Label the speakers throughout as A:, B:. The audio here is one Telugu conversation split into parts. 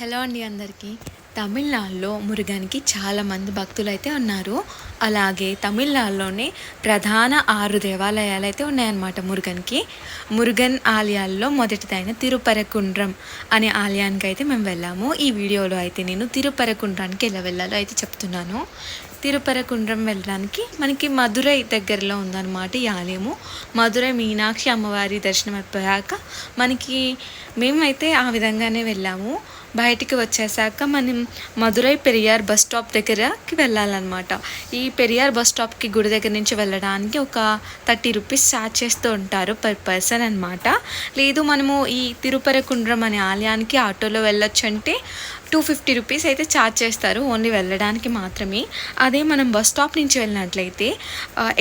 A: హలో అండి అందరికీ. తమిళనాడులో మురుగన్కి చాలామంది భక్తులు అయితే ఉన్నారు. అలాగే తమిళనాడులోనే ప్రధాన ఆరు దేవాలయాలు అయితే ఉన్నాయన్నమాట మురుగన్కి. మురుగన్ ఆలయాల్లో మొదటిదైన తిరుపరకుండ్రం అనే ఆలయానికి అయితే మేము వెళ్ళాము. ఈ వీడియోలో అయితే నేను తిరుపరకుండ్రానికి ఎలా వెళ్ళాలో అయితే చెప్తున్నాను. తిరుపరకుండ్రం వెళ్ళడానికి మనకి మధురై దగ్గరలో ఉందన్నమాట ఈ ఆలయము. మధురై మీనాక్షి అమ్మవారి దర్శనం అయిపోయాక మనకి మేమైతే ఆ విధంగానే వెళ్ళాము. బయటికి వచ్చేసాక మనం మధురై పెరియార్ బస్ స్టాప్ దగ్గరకి వెళ్ళాలన్నమాట. ఈ పెరియార్ బస్ స్టాప్కి గుడి దగ్గర నుంచి వెళ్ళడానికి ఒక థర్టీ రూపీస్ ఛార్జ్ చేస్తూ ఉంటారు పర్ పర్సన్ అనమాట లేదు మనము ఈ తిరుపరకుండ్రం అనే ఆలయానికి ఆటోలో వెళ్ళొచ్చు అంటే టూ ఫిఫ్టీ రూపీస్ అయితే ఛార్జ్ చేస్తారు ఓన్లీ వెళ్ళడానికి మాత్రమే. అదే మనం బస్ స్టాప్ నుంచి వెళ్ళినట్లయితే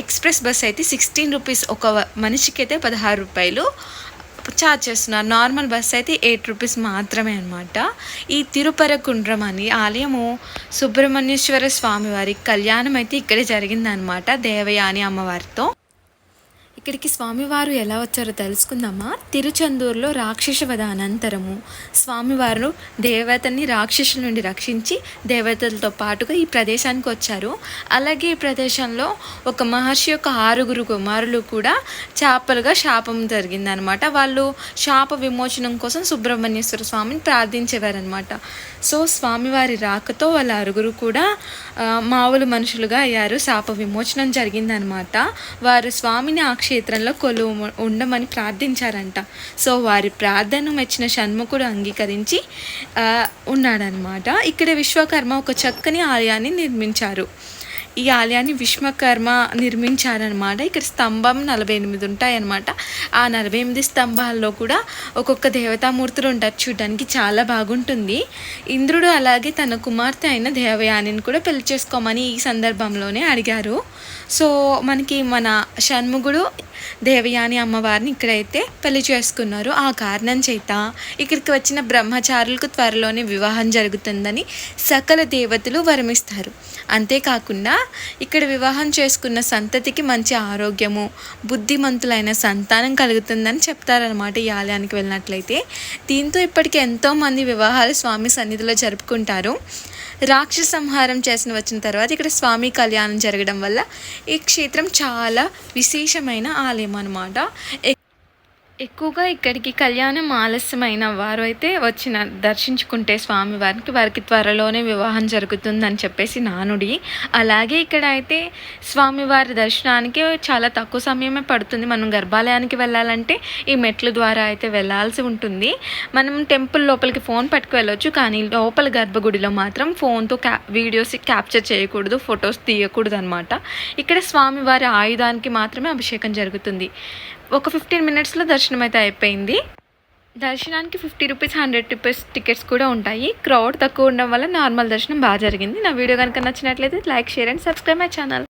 A: ఎక్స్ప్రెస్ బస్ అయితే సిక్స్టీన్ రూపీస్ ఒక మనిషికి అయితే పదహారు రూపాయలు ఛార్జ్ చేస్తున్నారు. నార్మల్ బస్ అయితే ఎయిట్ రూపీస్ మాత్రమే అనమాట ఈ తిరుపరకుండ్రం అని ఆలయము సుబ్రహ్మణ్యేశ్వర స్వామి వారి కళ్యాణం అయితే ఇక్కడే జరిగిందనమాట దేవయాని అమ్మవారితో. ఇక్కడికి స్వామివారు ఎలా వచ్చారో తెలుసుకుందామా? తిరుచందూరులో రాక్షస వధ అనంతరము. స్వామివారు దేవతని రాక్షసుల నుండి రక్షించి దేవతలతో పాటుగా ఈ ప్రదేశానికి వచ్చారు. అలాగే ఈ ప్రదేశంలో ఒక మహర్షి యొక్క ఆరుగురు కుమారులు కూడా చేపలుగా శాపం జరిగిందనమాట. వాళ్ళు శాప విమోచనం కోసం సుబ్రహ్మణ్యేశ్వర స్వామిని ప్రార్థించేవారనమాట. సో స్వామివారి రాకతో వాళ్ళ ఆరుగురు కూడా మామూలు మనుషులుగా అయ్యారు. శాప విమోచనం జరిగిందనమాట వారు స్వామిని ఆ క్షేత్రంలో కొలువు ఉండమని ప్రార్థించారంట. సో వారి ప్రార్థన మెచ్చిన షణ్ముఖుడు అంగీకరించి ఉన్నాడనమాట ఇక్కడ విశ్వకర్మ ఒక చక్కని ఆలయాన్ని నిర్మించారు. ఈ ఆలయాన్ని విశ్వకర్మ నిర్మించారనమాట ఇక్కడ స్తంభం నలభై ఎనిమిది ఉంటాయన్నమాట. ఆ నలభై ఎనిమిది స్తంభాల్లో కూడా ఒక్కొక్క దేవతామూర్తులు ఉంటారు. చూడడానికి చాలా బాగుంటుంది. ఇంద్రుడు అలాగే తన కుమార్తె అయిన దేవయానిని కూడా పెళ్ళి చేసుకోమని ఈ సందర్భంలోనే అడిగారు. సో మనకి మన షణ్ముగుడు దేవయాని అమ్మవారిని ఇక్కడైతే పెళ్ళి చేసుకున్నారు. ఆ కారణం చేత ఇక్కడికి వచ్చిన బ్రహ్మచారులకు త్వరలోనే వివాహం జరుగుతుందని సకల దేవతలు వరమిస్తారు. అంతేకాకుండా ఇక్కడ వివాహం చేసుకున్న సంతతికి మంచి ఆరోగ్యము బుద్ధిమంతులైన సంతానం కలుగుతుందని చెప్తారనమాట ఈ ఆలయానికి వెళ్ళినట్లయితే. దీంతో ఇప్పటికి ఎంతోమంది వివాహాలు స్వామి సన్నిధిలో జరుపుకుంటారు. రాక్షస సంహారం చేసిన వచ్చిన తర్వాత ఇక్కడ స్వామి కళ్యాణం జరగడం వల్ల ఈ క్షేత్రం చాలా విశేషమైన ఆలయం అనమాట ఎక్కువగా ఇక్కడికి కళ్యాణం ఆలస్యమైన వారు అయితే వచ్చిన దర్శించుకుంటే స్వామివారికి వారికి త్వరలోనే వివాహం జరుగుతుందని చెప్పేసి నానుడి. అలాగే ఇక్కడ అయితే స్వామివారి దర్శనానికి చాలా తక్కువ సమయమే పడుతుంది. మనం గర్భాలయానికి వెళ్ళాలంటే ఈ మెట్ల ద్వారా అయితే వెళ్ళాల్సి ఉంటుంది. మనం టెంపుల్ లోపలికి ఫోన్ పట్టుకు వెళ్ళొచ్చు కానీ లోపల గర్భగుడిలో మాత్రం ఫోన్తో క్యా వీడియోస్ క్యాప్చర్ చేయకూడదు ఫొటోస్ తీయకూడదు అనమాట ఇక్కడ స్వామివారి ఆయుధానికి మాత్రమే అభిషేకం జరుగుతుంది. ఒక ఫిఫ్టీన్ మినిట్స్లో దర్శనం అయితే అయిపోయింది. దర్శనానికి fifty rupees hundred rupees tickets కూడా ఉంటాయి. క్రౌడ్ తక్కువ ఉండడం వల్ల నార్మల్ దర్శనం బాగా జరిగింది. నా వీడియో కనుక నచ్చినట్లయితే like share and subscribe my channel